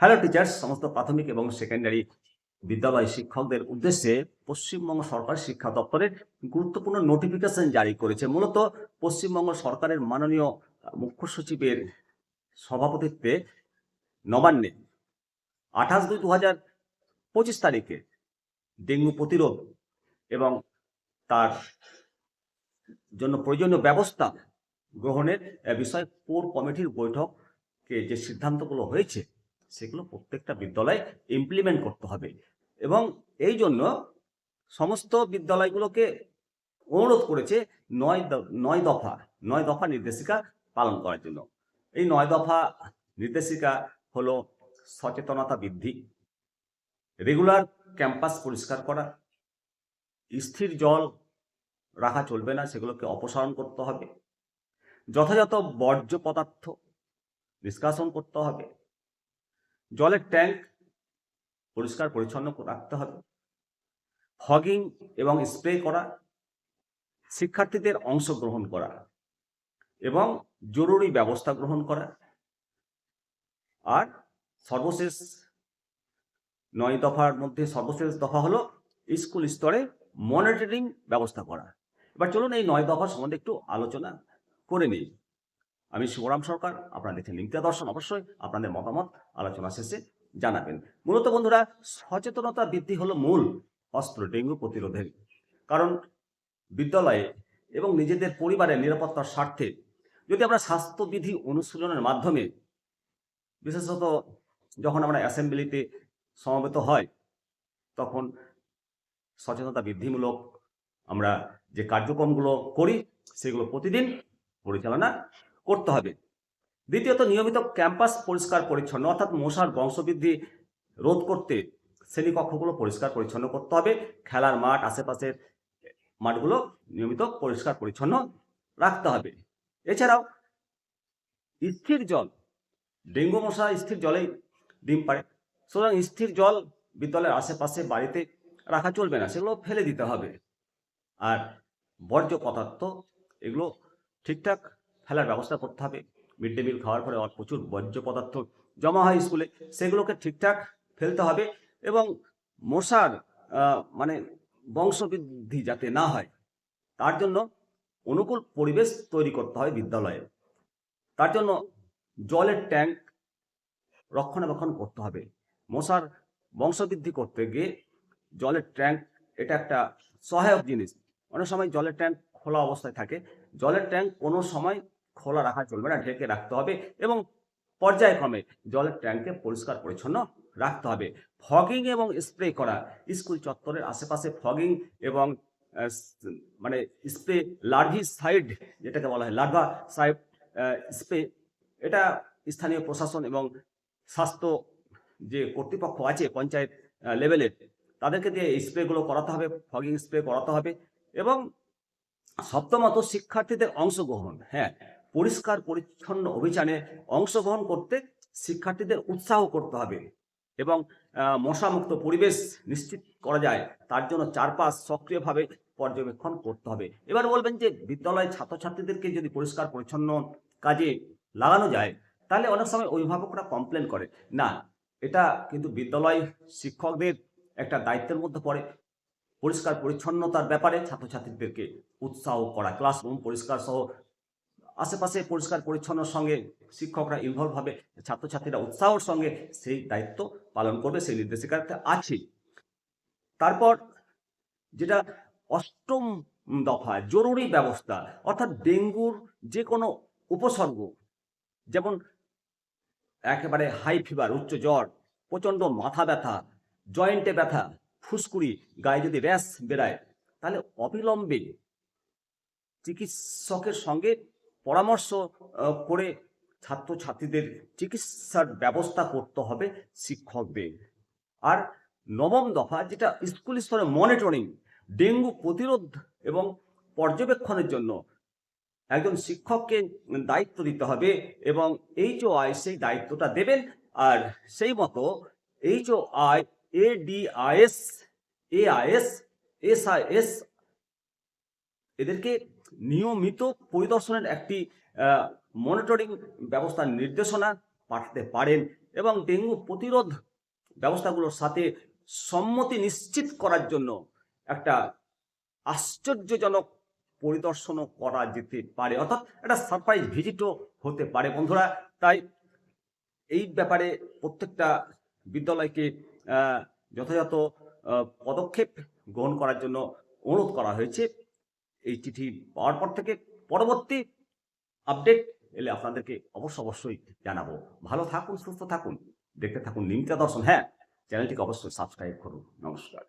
Hello teachers সমস্ত প্রাথমিক এবং সেকেন্ডারি বিদ্যালয় শিক্ষকদের উদ্দেশ্যে পশ্চিমবঙ্গ সরকার শিক্ষা দপ্তরের গুরুত্বপূর্ণ নোটিফিকেশন জারি করেছে। মূলত পশ্চিমবঙ্গ সরকারের মাননীয় মুখ্য সচিবের সভাপতিত্বে নবান্নে আঠাশ দুই দু হাজার পঁচিশ তারিখে ডেঙ্গু প্রতিরোধ এবং তার জন্য প্রয়োজনীয় ব্যবস্থা গ্রহণের বিষয়ে কোর কমিটির বৈঠকে যে সিদ্ধান্তগুলো হয়েছে সেগুলো প্রত্যেকটা বিদ্যালয়ে ইমপ্লিমেন্ট করতে হবে। এবং এই জন্য সমস্ত বিদ্যালয়গুলোকে অনুরোধ করেছে নয় নয় দফা নয় দফা নির্দেশিকা পালন করার জন্য। এই নয় দফা নির্দেশিকা হলো সচেতনতা বৃদ্ধি রেগুলার ক্যাম্পাস পরিষ্কার করা, স্থির জল রাখা চলবে না, সেগুলোকে অপসারণ করতে হবে, যথাযথ বর্জ্য পদার্থ নিষ্কাশন করতে হবে জলের ট্যাঙ্ক পরিষ্কার পরিচ্ছন্ন রাখতে হবে। ফগিং এবং স্প্রে করা, শিক্ষার্থীদের অংশগ্রহণ করা এবং জরুরি ব্যবস্থা গ্রহণ করা। আর সর্বশেষ নয় দফার মধ্যে সর্বশেষ দফা হলো স্কুল স্তরে মনিটরিং ব্যবস্থা করা। এবার চলুন এই নয় দফা সম্বন্ধে একটু আলোচনা করে নিই। আমি শিবরাম সরকার, আপনারা দেখছেন লিঙ্কিতা দর্শন। অবশ্যই আপনাদের মতামত আলোচনা শেষে জানাবেন। মূলত বন্ধুরা, সচেতনতা বৃদ্ধি হলো মূল অস্ত্র ডেঙ্গু প্রতিরোধের। কারণ বিদ্যালয়ে এবং নিজেদের পরিবারের নিরাপত্তার স্বার্থে যদি আমরা স্বাস্থ্যবিধি অনুশীলনের মাধ্যমে বিশেষত যখন আমরা অ্যাসেম্বলিতে সমবেত হয়, তখন সচেতনতা বৃদ্ধিমূলক আমরা যে কার্যক্রমগুলো করি, সেগুলো প্রতিদিন পরিচালনা করতে হবে। দ্বিতীয়ত, নিয়মিত ক্যাম্পাস পরিষ্কার পরিচ্ছন্ন অর্থাৎ মশার বংশবৃদ্ধি রোধ করতে শ্রেণীকক্ষগুলো পরিষ্কার পরিচ্ছন্ন করতে হবে। খেলার মাঠ, আশেপাশের মাঠগুলো নিয়মিত পরিষ্কার পরিচ্ছন্ন রাখতে হবে। এছাড়াও, স্থির জল, ডেঙ্গু মশা স্থির জলেই ডিম পারে সুতরাং স্থির জল বিদ্যালয়ের আশেপাশে বাড়িতে রাখা চলবে না, সেগুলো ফেলে দিতে হবে। আর বর্জ্য পদার্থ, এগুলো ঠিকঠাক ফেলার ব্যবস্থা করতে হবে। মিড ডে মিল খাওয়ার পরে প্রচুর বর্জ্য পদার্থ জমা হয় স্কুলে। সেগুলোকে ঠিকঠাক ফেলতে হবে এবং মশার মানে বংশবৃদ্ধি যাতে না হয়, তার জন্য অনুকূল পরিবেশ তৈরি করতে হয় বিদ্যালয়ে। তার জন্য জলের ট্যাঙ্ক রক্ষণাবেক্ষণ করতে হবে। মশার বংশবৃদ্ধি করতে গিয়ে জলের ট্যাঙ্ক, এটা একটা সহায়ক জিনিস। অনেক সময় জলের ট্যাঙ্ক খোলা অবস্থায় থাকে। জলের ট্যাঙ্ক কোনো সময় খোলা রাখা চলবে না ঢেকে রাখতে হবে এবং পর্যায়ক্রমে জলের ট্যাঙ্কে পরিষ্কার পরিচ্ছন্ন রাখতে হবে। ফগিং এবং স্প্রে করা, স্কুল চত্বরের আশেপাশে ফগিং এবং মানে স্প্রে লার্ভি সাইড যেটাকে বলা হয়, লার্ভা সাইড স্প্রে, এটা স্থানীয় প্রশাসন এবং স্বাস্থ্য যে কর্তৃপক্ষ আছে পঞ্চায়েত লেভেলের তাদেরকে দিয়ে স্প্রেগুলো করাতে হবে, ফগিং স্প্রে করাতে হবে এবং সপ্তমত শিক্ষার্থীদের অংশগ্রহণ। হ্যাঁ পরিষ্কার পরিচ্ছন্ন অভিযানে অংশগ্রহণ করতে শিক্ষার্থীদের উৎসাহ করতে হবে এবং মশামুক্ত পরিবেশ নিশ্চিত করা যায়। তার জন্য চারপাশ সক্রিয়ভাবে পর্যবেক্ষণ করতে হবে। এবার বলবেন যে, বিদ্যালয়ের ছাত্রছাত্রীদেরকে যদি পরিষ্কার পরিচ্ছন্ন কাজে লাগানো যায়, তাহলে অনেক সময় অভিভাবকরা কমপ্লেন করে, না, এটা কিন্তু বিদ্যালয় শিক্ষকদের একটা দায়িত্বের মধ্যে পড়ে। পরিষ্কার পরিচ্ছন্নতার ব্যাপারে ছাত্রছাত্রীদেরকে উৎসাহ করা, ক্লাসরুম পরিষ্কার সহ আশেপাশে পরিষ্কার পরিচ্ছন্নর সঙ্গে শিক্ষকরা ইনভলভ হবে, ছাত্রছাত্রীরা উৎসাহর সঙ্গে সেই দায়িত্ব পালন করবে, সেই নির্দেশিকাতে আছে। তারপর যেটা অষ্টম দফা, জরুরি ব্যবস্থা, অর্থাৎ ডেঙ্গুর যে কোনো উপসর্গ, যেমন একেবারে হাই ফিভার উচ্চ জ্বর, প্রচণ্ড মাথা ব্যথা জয়েন্টে ব্যথা, ফুসকুড়ি, গায়ে যদি র্যাশ বেরায়, তাহলে অবিলম্বে চিকিৎসকের সঙ্গে পরামর্শ করে ছাত্রছাত্রীদের চিকিৎসার ব্যবস্থা করতে হবে শিক্ষকদের। আর নবম দফা, যেটা স্কুল স্তরে মনিটরিং ডেঙ্গু প্রতিরোধ এবং পর্যবেক্ষণের জন্য একজন শিক্ষককে দায়িত্ব দিতে হবে এবং এইচ ও আই সেই দায়িত্বটা দেবেন। আর সেই মতো H O I, A D I S, A I S S I S, এদেরকে নিয়মিত পরিদর্শনের একটি মনিটরিং ব্যবস্থার নির্দেশনা পাঠাতে পারেন এবং ডেঙ্গু প্রতিরোধ ব্যবস্থাগুলোর সাথে সম্মতি নিশ্চিত করার জন্য একটা আশ্চর্যজনক পরিদর্শনও করা যেতে পারে। অর্থাৎ একটা সারপ্রাইজ ভিজিটও হতে পারে। বন্ধুরা, তাই এই ব্যাপারে প্রত্যেকটা বিদ্যালয়কে যথাযথ পদক্ষেপ গ্রহণ করার জন্য অনুরোধ করা হয়েছে। এই চিঠি পাওয়ার পর থেকে পরবর্তী আপডেট এলে আপনাদেরকে অবশ্য অবশ্যই জানাব। ভালো থাকুন, সুস্থ থাকুন, দেখতে থাকুন নিমিতা দর্শন। হ্যাঁ চ্যানেলটিকে অবশ্যই সাবস্ক্রাইব করুন। নমস্কার।